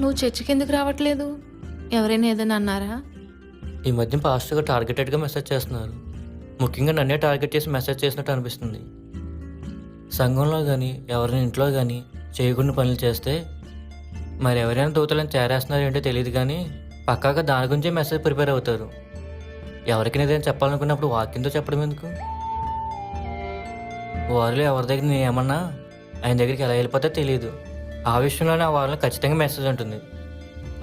నువ్వు చర్చికి ఎందుకు రావట్లేదు? ఎవరైనా ఏదైనా అన్నారా? ఈ మధ్య పాస్టర్గా టార్గెటెడ్గా మెసేజ్ చేస్తున్నారు. ముఖ్యంగా నన్నే టార్గెట్ చేసి మెసేజ్ చేసినట్టు అనిపిస్తుంది. సంఘంలో కానీ ఎవరైనా ఇంట్లో కానీ చేయకుండా పనులు చేస్తే మరి ఎవరైనా దూతలను చేరేస్తున్నారు ఏంటో తెలియదు కానీ పక్కాగా దాని గురించే మెసేజ్ ప్రిపేర్ అవుతారు. ఎవరికి ఏదైనా చెప్పాలనుకున్నప్పుడు వాక్యంతో చెప్పడం ఎందుకు? వారిలో ఎవరి దగ్గర నేను ఏమన్నా ఆయన దగ్గరికి ఎలా వెళ్ళిపోతే తెలియదు ఆ విషయంలోనే ఆ వాళ్ళని ఖచ్చితంగా మెసేజ్ ఉంటుంది.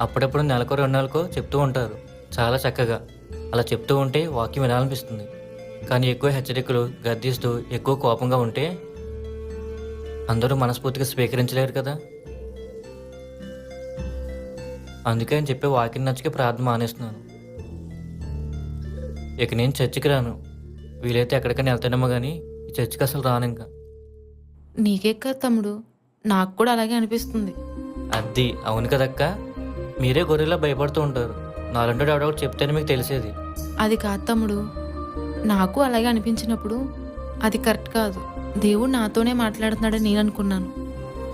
అప్పుడప్పుడు నెలకో రెండు నెలకో చెప్తూ ఉంటారు. చాలా చక్కగా. అలా చెప్తూ ఉంటే వాక్యం వినాలనిపిస్తుంది. కానీ ఎక్కువ హెచ్చరికలు గద్దిస్తూ ఎక్కువ కోపంగా ఉంటే అందరూ మనస్ఫూర్తిగా స్వీకరించలేరు కదా. అందుకే అని చెప్పి వాక్యం నచ్చకి ప్రార్థన మానేస్తున్నాను. ఇక నేను చర్చికి రాను. వీలైతే ఎక్కడికైనా వెళ్తానేమో కానీ ఈ చర్చికి అసలు రాను ఇంకా. నీకే తమ్ముడు? నాకు కూడా అలాగే అనిపిస్తుంది. అది అవును కదక్క. మీరే గొర్రెలా భయపడుతూ ఉంటారు. నాలంటూ ఎవడొకటి చెప్తేనే మీకు తెలిసేది. అది కాదు తమ్ముడు. నాకు అలాగే అనిపించినప్పుడు అది కరెక్ట్ కాదు. దేవుడు నాతోనే మాట్లాడుతున్నాడని నేను అనుకున్నాను.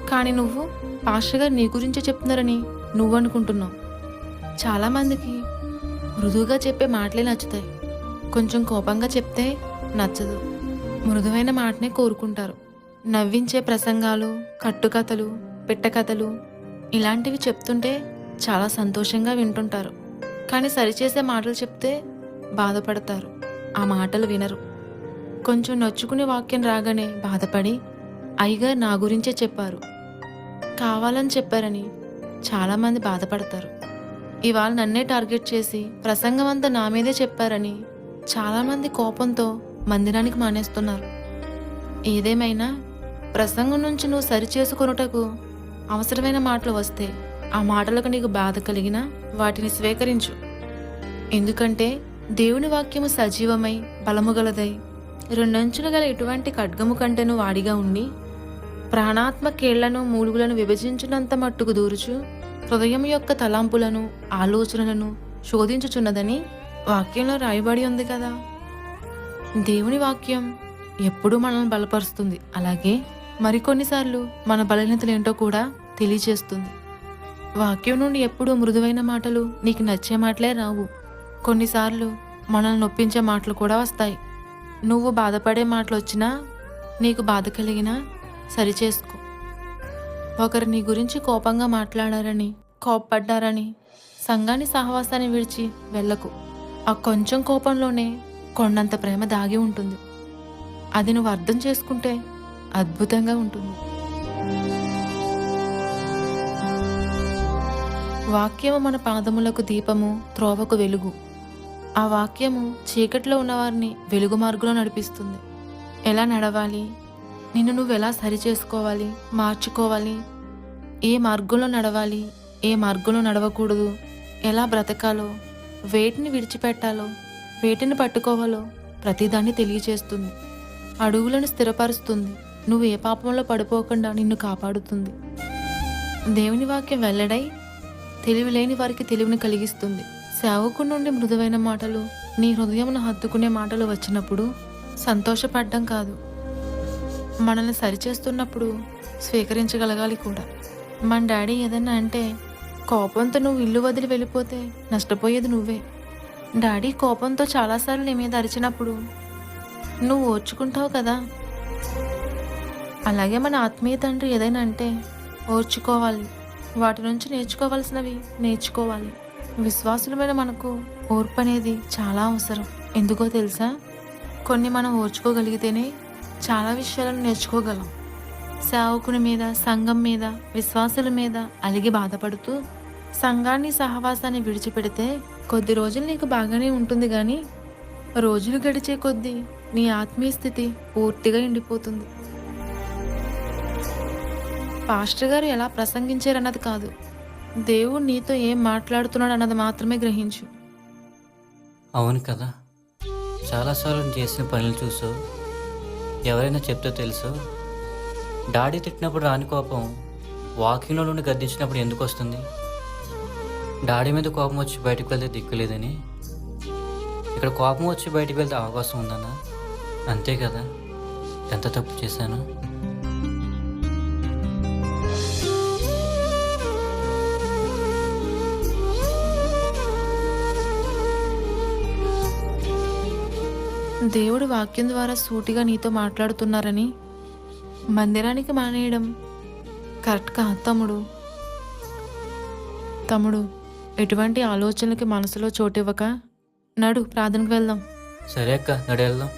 కానీ నువ్వు పాస్టర్ గారు నీ గురించే చెప్తున్నారని నువ్వు అనుకుంటున్నావు. చాలామందికి మృదువుగా చెప్పే మాటలే నచ్చుతాయి. కొంచెం కోపంగా చెప్తే నచ్చదు. మృదువైన మాటనే కోరుకుంటారు. నవ్వించే ప్రసంగాలు కట్టుకథలు పిట్టకథలు ఇలాంటివి చెప్తుంటే చాలా సంతోషంగా వింటుంటారు. కానీ సరిచేసే మాటలు చెప్తే బాధపడతారు. ఆ మాటలు వినరు. కొంచెం నొచ్చుకునే వాక్యం రాగానే బాధపడి అయ్యగారు నా గురించే చెప్పారు. కావాలని చెప్పారని చాలామంది బాధపడతారు. ఇవాళ నన్నే టార్గెట్ చేసి ప్రసంగం అంతా నా మీదే చెప్పారని చాలామంది కోపంతో మందిరానికి మానేస్తున్నారు. ఏదేమైనా ప్రసంగం నుంచి నువ్వు సరిచేసుకొనుటకు అవసరమైన మాటలు వస్తే ఆ మాటలకు నీకు బాధ కలిగినా వాటిని స్వీకరించు. ఎందుకంటే దేవుని వాక్యము సజీవమై బలము గలదై రెండంచులు గల ఎటువంటి ఖడ్గము కంటెను వాడిగా ఉండి ప్రాణాత్మ కీళ్ళను మూలుగులను విభజించినంత మట్టుకు దూరుచు హృదయం యొక్క తలాంపులను ఆలోచనలను శోధించుచున్నదని వాక్యంలో రాయబడి ఉంది కదా. దేవుని వాక్యం ఎప్పుడూ మనల్ని బలపరుస్తుంది. అలాగే మరికొన్నిసార్లు మన బలహీనతలు ఏంటో కూడా తెలియచేస్తుంది వాక్యం నుండి ఎప్పుడూ మృదువైన మాటలు నీకు నచ్చే మాటలే రావు. కొన్నిసార్లు మనల్ని నొప్పించే మాటలు కూడా వస్తాయి. నువ్వు బాధపడే మాటలు వచ్చినా నీకు బాధ కలిగినా సరిచేసుకో ఒకరు నీ గురించి కోపంగా మాట్లాడారని కోప్పడ్డారని సంఘాన్ని సహవాసాన్ని విడిచి వెళ్ళకు. ఆ కొంచెం కోపంలోనే కొండంత ప్రేమ దాగి ఉంటుంది. అది నువ్వు అర్థం చేసుకుంటే అద్భుతంగా ఉంటుంది. వాక్యము మన పాదములకు దీపము త్రోవకు వెలుగు. ఆ వాక్యము చీకట్లో ఉన్నవారిని వెలుగు మార్గంలో నడిపిస్తుంది. ఎలా నడవాలి? నిన్ను నువ్వు ఎలా సరి చేసుకోవాలి మార్చుకోవాలి? ఏ మార్గంలో నడవాలి? ఏ మార్గంలో నడవకూడదు? ఎలా బ్రతకాలో? వేటిని విడిచిపెట్టాలో? వేటిని పట్టుకోవాలో? ప్రతిదాన్ని తెలియచేస్తుంది. అడుగులను స్థిరపరుస్తుంది. నువ్వు ఏ పాపంలో పడిపోకుండా నిన్ను కాపాడుతుంది. దేవుని వాక్యం వెల్లడై తెలివి లేని వారికి తెలివిని కలిగిస్తుంది. సేవకు నుండి మృదువైన మాటలు నీ హృదయమును హత్తుకునే మాటలు వచ్చినప్పుడు సంతోషపడ్డం కాదు. మనల్ని సరిచేస్తున్నప్పుడు స్వీకరించగలగాలి కూడా. మన డాడీ ఏదన్నా అంటే కోపంతో నువ్వు ఇల్లు వదిలి వెళ్ళిపోతే నష్టపోయేది నువ్వే. డాడీ కోపంతో చాలాసార్లు నీ మీద అరిచినప్పుడు నువ్వు ఓర్చుకుంటావు కదా. అలాగే మన ఆత్మీయ తండ్రి ఏదైనా అంటే ఓర్చుకోవాలి. వాటి నుంచి నేర్చుకోవాల్సినవి నేర్చుకోవాలి. విశ్వాసులమైన మనకు ఓర్పు అనేది చాలా అవసరం. ఎందుకో తెలుసా? కొన్ని మనం ఓర్చుకోగలిగితేనే చాలా విషయాలను నేర్చుకోగలం. సేవకుని మీద సంఘం మీద విశ్వాసుల మీద అలిగి బాధపడుతూ సంఘాన్ని సహవాసాన్ని విడిచిపెడితే కొద్ది రోజులు నీకు బాగానే ఉంటుంది కానీ రోజులు గడిచే కొద్దీ నీ ఆత్మీయ స్థితి పూర్తిగా ఎండిపోతుంది. పాస్టర్ గారు ఎలా ప్రసంగించారన్నది కాదు. దేవుడు నీతో ఏం మాట్లాడుతున్నాడు అన్నది మాత్రమే గ్రహించు. అవును కదా. చాలాసార్లు చేసిన పనులు చూసో ఎవరైనా చెప్తే తెలుసో డాడీ తిట్టినప్పుడు రాని కోపం వాకింగ్లో నుండి గద్దించినప్పుడు ఎందుకు వస్తుంది? డాడీ మీద కోపం వచ్చి బయటకు వెళ్తే దిక్కులేదని ఇక్కడ కోపం వచ్చి బయటకు వెళ్తే అవకాశం ఉందన్నా? అంతే కదా. ఎంత తప్పు చేశాను? దేవుడు వాక్యం ద్వారా సూటిగా నీతో మాట్లాడుతున్నారని మందిరానికి మానేయడం కరెక్ట్ కాదు తమ్ముడు? తమ్ముడు ఎటువంటి ఆలోచనలకి మనసులో చోటివ్వక నడు ప్రార్థనకు వెళ్దాం. సరే అక్క నడు వెళ్దాం